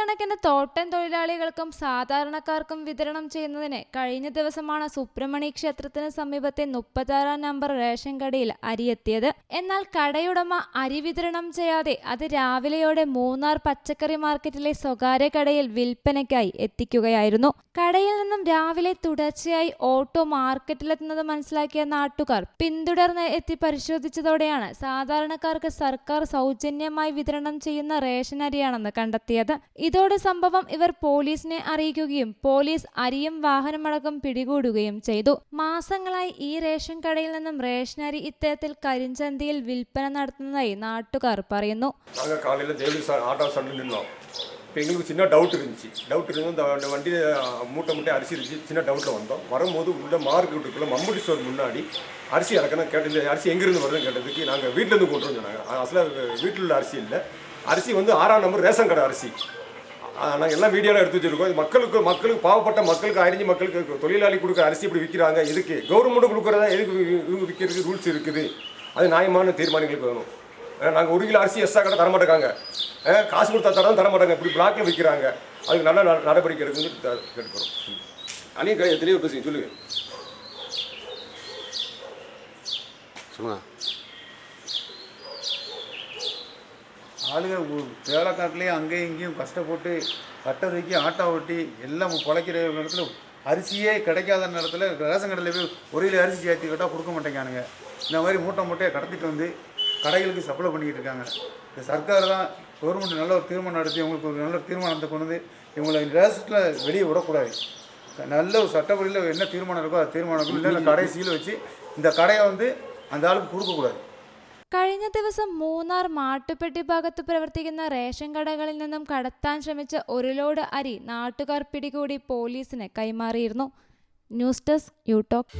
ആയിരക്കണക്കിന് തോട്ടം തൊഴിലാളികൾക്കും സാധാരണക്കാർക്കും വിതരണം ചെയ്യുന്നതിന് കഴിഞ്ഞ ദിവസമാണ് സുബ്രഹ്മണി ക്ഷേത്രത്തിന് സമീപത്തെ മുപ്പത്താറാം നമ്പർ റേഷൻ കടയിൽ അരിയെത്തിയത് എന്നാൽ കടയുടമ അരി വിതരണം ചെയ്യാതെ അത് രാവിലെയോടെ മൂന്നാർ പച്ചക്കറി മാർക്കറ്റിലെ സ്വകാര്യ കടയിൽ വിൽപ്പനയ്ക്കായി എത്തിക്കുകയായിരുന്നു. കടയിൽ നിന്നും രാവിലെ തുടർച്ചയായി ഓട്ടോ മാർക്കറ്റിലെത്തുന്നത് മനസ്സിലാക്കിയ നാട്ടുകാർ പിന്തുടർന്ന് എത്തി പരിശോധിച്ചതോടെയാണ് സാധാരണക്കാർക്ക് സർക്കാർ സൗജന്യമായി വിതരണം ചെയ്യുന്ന റേഷൻ അരിയാണെന്ന് കണ്ടെത്തിയത്. ഇതോടെ സംഭവം ഇവർ പോലീസിനെ അറിയിക്കുകയും പോലീസ് അരിയും വാഹനമടക്കം പിടികൂടുകയും ചെയ്തു മാസങ്ങളായി ഈ റേഷൻ കടയിൽ നിന്നും റേഷൻ അരി ഇത്തരത്തിൽ കരിഞ്ചന്തയിൽ വിൽപ്പന நடத்துனதாய் நாட்டுக்கார் പറയുന്നു நாங்கள் காலையில் தேவி சா ஆட்டோ ஸ்டாண்டில் நின்னோம் இப்போ எங்களுக்கு சின்ன டவுட் இருந்துச்சு டவுட் இருந்து இந்த அந்த வண்டி மூட்டை மூட்டை அரிசி இருந்துச்சு சின்ன டவுட்டில் வந்தோம் வரும்போது உள்ள மார்க்கெட்டுக்குள்ளே மம்புடி ஸ்டோர் முன்னாடி அரிசி இறக்கணும் கேட்டு இந்த அரிசி எங்கேருந்து வருதுன்னு கேட்டதுக்கு நாங்கள் வீட்டிலேருந்து கொண்டு வந்து சொன்னாங்க அசலாக வீட்டில் உள்ள அரிசி இல்லை அரிசி வந்து ஆறாம் நம்பர் ரேஷன் கடை அரிசி நாங்கள் எல்லாம் வீடியோலாம் எடுத்து வச்சிருக்கோம். இது மக்களுக்கு மக்களுக்கு பாவப்பட்ட மக்களுக்கு அரிஞ்சு மக்களுக்கு தொழிலாளி கொடுக்குற அரிசி இப்படி விற்கிறாங்க. இதுக்கு கவர்மெண்ட் கொடுக்குறதா எதுக்கு இவங்க விற்கிறதுக்கு ரூல்ஸ் இருக்குது? அது நியாயமான தீர்மானங்களுக்கு வேணும் நாங்கள் ஒரு கிலோ அரிசி எக்ஸ்ட்ரா கடை தரமாட்டேங்க காசு கொடுத்தா தரம் தரமாட்டாங்க இப்படி பிளாக்ல விற்கிறாங்க. அதுக்கு நல்ல நட- நடவடிக்கை எடுக்குன்னு கேட்டுக்கிறோம். அணியும் கடை எத்தனையோ பேசுங்க. சொல்லுங்க. சொல்லுங்க. ஆளுங்க ஊ- அங்கேயும் இங்கேயும் கஷ்டப்பட்டு கட்டை தூக்கி ஆட்டோ ஓட்டி எல்லாம் பிழைக்கிற நேரத்தில் அரிசியே கிடைக்காத நேரத்தில் ரேஷன் கடையில் போய் ஒரு கிலோ அரிசி சேர்த்து கேட்டால் கொடுக்க மாட்டேங்கானுங்க இந்த மாதிரி மூட்டை மூட்டையை கடத்திட்டு வந்து கடைகளுக்கு சப்ளை பண்ணிக்கிட்டு இருக்காங்க. இந்த சர்க்கார் தான் கவர்மெண்ட் நல்ல ஒரு தீர்மானம் நடத்தி இவங்களுக்கு ஒரு நல்ல தீர்மானத்தை கொண்டு வந்து இவங்களை ரேஷத்தில் வெளியே விடக்கூடாது. நல்ல ஒரு சட்டப்படியில் என்ன தீர்மானம் இருக்கோ அது தீர்மானம் இருக்கும் இல்லை கடையை வச்சு இந்த கடையை வந்து அந்த ஆளுக்கு கொடுக்கக்கூடாது. കഴിഞ്ഞ ദിവസം മൂന്നാർ മാട്ടുപ്പെട്ടി ഭാഗത്ത് പ്രവർത്തിക്കുന്ന റേഷൻ കടകളിൽ നിന്നും കടത്താൻ ശ്രമിച്ച ഒരു ലോഡ് അരി നാട്ടുകാർ പിടികൂടി പോലീസിന് കൈമാറിയിരുന്നു. News desk യൂടോക്ക്